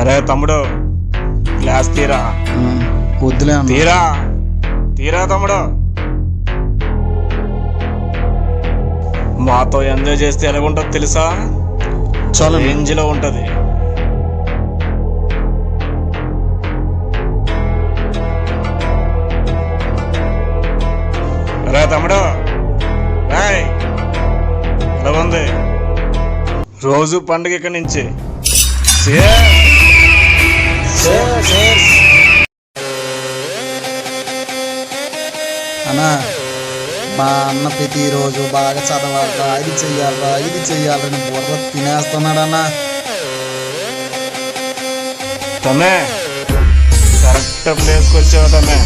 అరే తమ్ముడు గ్లాస్ తీరా. వద్దులే తీరా. తీరా తమ్ముడు. మాతో ఎంజాయ్ చేస్తే ఎలాగుంటుంది తెలుసా? చాలా. రేంజ్లో ఉంటది. రా తమ్ముడు. రాయ్ ఎలా ఉంది? రోజు పండుగ ఇక్కడి నుంచి. Cheers. అన్నా మా అన్న ప్రతిరోజు బాగా చదవాలరా ఇది చెయ్యాలరా ఇది చెయ్యాలని బుర్ర తినేస్తున్నాడన్నా. తమే కరెక్ట్ ప్లేస్కి వచ్చావు తమే